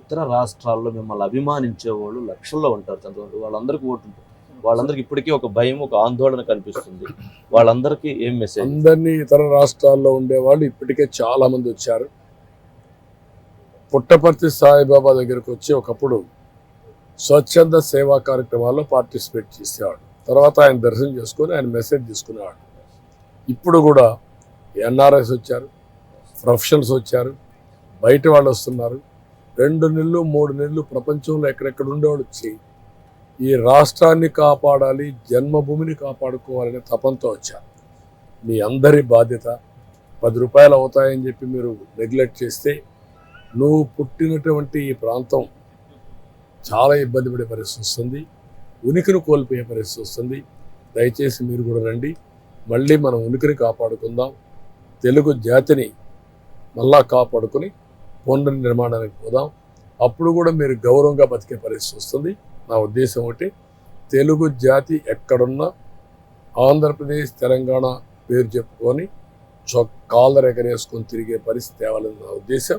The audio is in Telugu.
ఇతర రాష్ట్రాల్లో మిమ్మల్ని అభిమానించే వాళ్ళు లక్షల్లో ఉంటారు చంద్రబాబు. వాళ్ళందరికీ ఓటు ఉంటుంది. ఇప్పటికీ ఒక భయం ఒక ఆందోళన కనిపిస్తుంది. వాళ్ళందరికీ ఏం మెసేజ్ అందరినీ ఇతర రాష్ట్రాల్లో ఉండే వాళ్ళు ఇప్పటికే చాలా మంది వచ్చారు. పుట్టపర్తి సాయిబాబా దగ్గరకు వచ్చి ఒకప్పుడు స్వచ్ఛంద సేవా కార్యక్రమాల్లో పార్టిసిపేట్ చేసేవాడు. తర్వాత ఆయన దర్శనం చేసుకొని ఆయన మెసేజ్ తీసుకునేవాడు. ఇప్పుడు కూడా ఎన్ఆర్ఎస్ వచ్చారు ప్రొఫెషనల్స్ వచ్చారు బయట వాళ్ళు వస్తున్నారు. రెండు నెలలు మూడు నెలలు ప్రపంచంలో ఎక్కడెక్కడ ఉండేవాడు? వచ్చి ఈ రాష్ట్రాన్ని కాపాడాలి జన్మభూమిని కాపాడుకోవాలనే తపంతో వచ్చారు మీ అందరి బాధ్యత పది రూపాయలు అవుతాయని చెప్పి మీరు నెగ్లెక్ట్ చేస్తే నువ్వు పుట్టినటువంటి ఈ ప్రాంతం చాలా ఇబ్బంది పడే పరిస్థితి వస్తుంది. ఉనికిని కోల్పోయే పరిస్థితి వస్తుంది. దయచేసి మీరు కూడా రండి. మళ్ళీ మనం ఉనికిని కాపాడుకుందాం. తెలుగు జాతిని మళ్ళా కాపాడుకొని పునర్నిర్మాణానికి పోదాం. అప్పుడు కూడా మీరు గౌరవంగా బతికే పరిస్థితి వస్తుంది. నా ఉద్దేశం ఒకటి తెలుగు జాతి ఎక్కడున్నా ఆంధ్రప్రదేశ్ తెలంగాణ పేరు చెప్పుకొని చొక్కాలర్ ఎగరేసుకొని తిరిగే పరిస్థితి తేవాలని నా ఉద్దేశం.